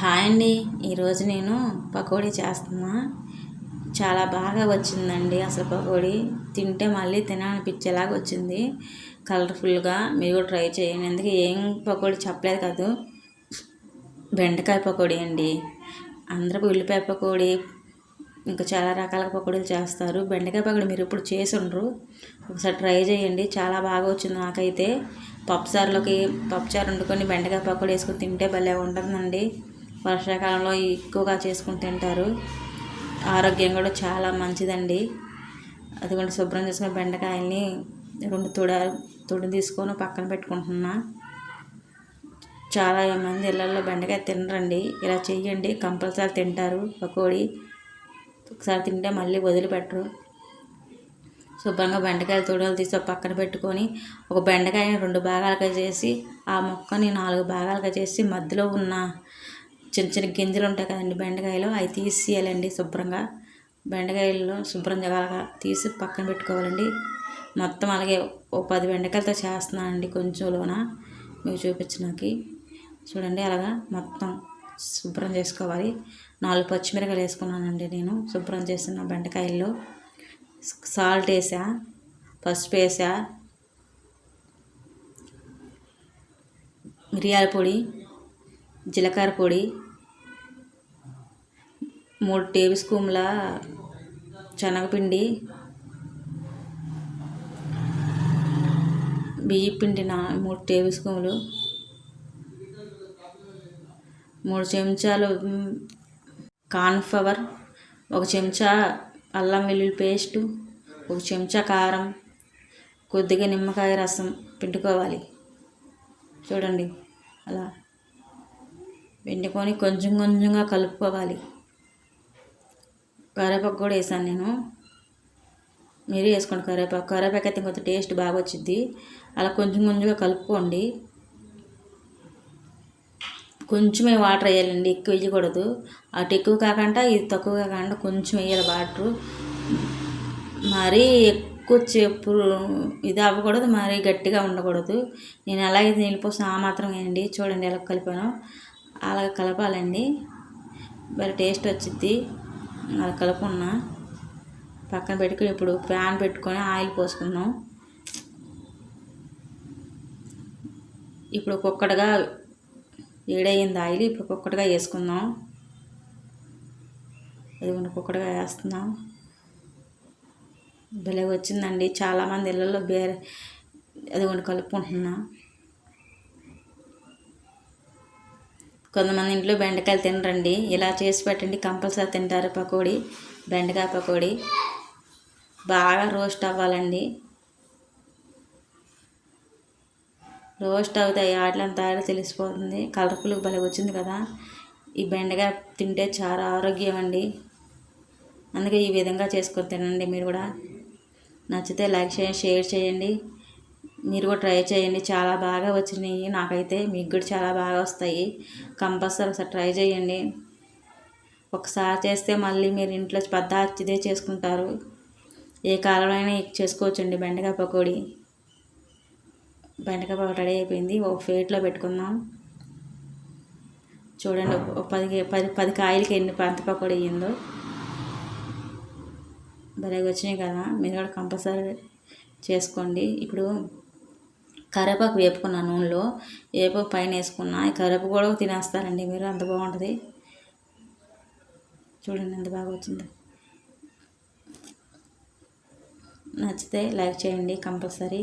Hi అండి. ఈరోజు నేను పకోడీ చేస్తున్నా. చాలా బాగా వచ్చిందండి అసలు పకోడీ. తింటే మళ్ళీ తినాలనిపించేలాగా వచ్చింది. కలర్ఫుల్గా మీరు కూడా ట్రై చేయండి. ఎందుకు ఏం పకోడీ చెప్పలేదు కాదు. బెండకాయ పకోడీ అండి. అందరూ ఉల్లిపాయ పకోడీ ఇంకా చాలా రకాల పకోడీలు చేస్తారు. బెండకాయ పకోడీ మీరు ఇప్పుడు చేసి ఉండరు. ఒకసారి ట్రై చేయండి. చాలా బాగా వచ్చింది నాకైతే. పప్పుచారులోకి పప్పుచారు వండుకొని బెండకాయ పకోడీ వేసుకొని తింటే భలే ఉంటుందండి. వర్షాకాలంలో ఎక్కువగా చేసుకుని తింటారు. ఆరోగ్యం కూడా చాలా మంచిదండి. అది కూడా శుభ్రం చేసుకుని బెండకాయల్ని రెండు తుడ తుడి తీసుకొని పక్కన పెట్టుకుంటున్నా. చాలా మంది ఇళ్ళల్లో బెండకాయ తినరండి. ఇలా చెయ్యండి కంపల్సరీ తింటారు. పకోడీ ఒకసారి తింటే మళ్ళీ వదిలిపెట్టరు. శుభ్రంగా బెండకాయలు తొడలు తీసి పక్కన పెట్టుకొని ఒక బెండకాయని రెండు భాగాలుగా చేసి ఆ మొక్కని నాలుగు భాగాలుగా చేసి మధ్యలో ఉన్న చిన్న చిన్న గింజలు ఉంటాయి కదండి బెండకాయలు అవి తీసేయాలండి శుభ్రంగా. బెండకాయల్లో శుభ్రం జగలగా తీసి పక్కన పెట్టుకోవాలండి. మొత్తం అలాగే ఓ పది బెండకాయలతో చేస్తున్నానండి కొంచెంలోన మీకు చూపించడానికి చూడండి అలాగా మొత్తం శుభ్రం చేసుకోవాలి. నాలుగు పచ్చిమిరకాయలు వేసుకున్నానండి నేను శుభ్రం చేసిన బెండకాయల్లో సాల్ట్ వేసా పసుపు వేసా మిరియాల పొడి జీలకర్ర పొడి మూడు టేబుల్ స్పూన్ల శనగపిండి బియ్య పిండి నా మూడు టేబుల్ స్పూన్లు మూడు చెంచాలు కార్న్ఫ్లవర్ ఒక చెంచా అల్లం వెల్లుల్లి పేస్టు ఒక చెంచా కారం కొద్దిగా నిమ్మకాయ రసం పిండుకోవాలి. చూడండి అలా పిండుకొని కొంచెం కొంచెంగా కలుపుకోవాలి. కరివేపాకు కూడా వేసాను నేను. మీరు వేసుకోండి కరివేపాకు కరివేపాకు అయితే కొంచెం టేస్ట్ బాగా వచ్చింది అలా కొంచెం కొంచెంగా కలుపుకోండి. కొంచెమే వాటర్ వేయాలండి ఎక్కువ వేయకూడదు. అటు ఎక్కువ కాకుండా ఇది తక్కువ కాకుండా కొంచెం వేయాలి వాటర్. మరీ ఎక్కువ చెప్పు ఇది అవ్వకూడదు మరీ గట్టిగా ఉండకూడదు. నేను అలాగే నీళ్ళు పోసిన ఆ మాత్రం వేయండి చూడండి ఎలా కలిపాను. అలా కలపాలండి. మరి టేస్ట్ వచ్చింది అలా కలుపుకున్నా పక్కన పెట్టుకుని ఇప్పుడు ప్యాన్ పెట్టుకొని ఆయిల్ పోసుకున్నాం ఇప్పుడు ఒక్కొక్కటిగా వేడయింది ఆయిల్ ఇప్పుడు ఒక్కొక్కటిగా వేసుకుందాం. అది ఒక్కొక్కటిగా వేస్తున్నాం. భలే వచ్చిందండి. చాలామంది ఇళ్ళల్లో బేర అది కలుపుకుంటున్నా. కొంతమంది ఇంట్లో బెండకాయలు తినరండి. ఇలా చేసి పెట్టండి. కంపల్సరీ తింటారు పకోడీ బెండకాయ పకోడీ. బాగా రోస్ట్ అవ్వాలండి. రోస్ట్ అవుతాయి. ఆటలంతా తెలిసిపోతుంది. కలర్ఫుల్ భలే వచ్చింది కదా. ఈ బెండకాయ తింటే చాలా ఆరోగ్యం అండి. అందుకే ఈ విధంగా చేసుకొని తినండి మీరు కూడా. నచ్చితే లైక్ చేయండి షేర్ చేయండి. మీరు కూడా ట్రై చేయండి. చాలా బాగా వచ్చినాయి. నాకైతే మీకు కూడా చాలా బాగా వస్తాయి. కంపల్సరీ ఒకసారి ట్రై చేయండి. ఒకసారి చేస్తే మళ్ళీ మీరు ఇంట్లో పెద్ద చేసుకుంటారు. ఏ కాలంలో చేసుకోవచ్చండి. బెండకాయ పకోడీ. బెండకాయ పకోడీ రెడీ అయిపోయింది. ఒక ప్లేట్లో పెట్టుకుందాం. చూడండి పది పది పది కాయలకి ఎన్ని పంత పకోడీ అయ్యిందో. భలేగా వచ్చినాయి కదా. మీరు కూడా కంపల్సరీ చేసుకోండి. ఇప్పుడు కరివేపాకు వేపుకున్న నూనెలో వేపు పైన వేసుకున్న కరివేపాకు కూడా తినేస్తారండి మీరు అంత బాగుంటుంది. చూడండి ఎంత బాగా వచ్చింది. నచ్చితే లైక్ చేయండి కంపల్సరీ.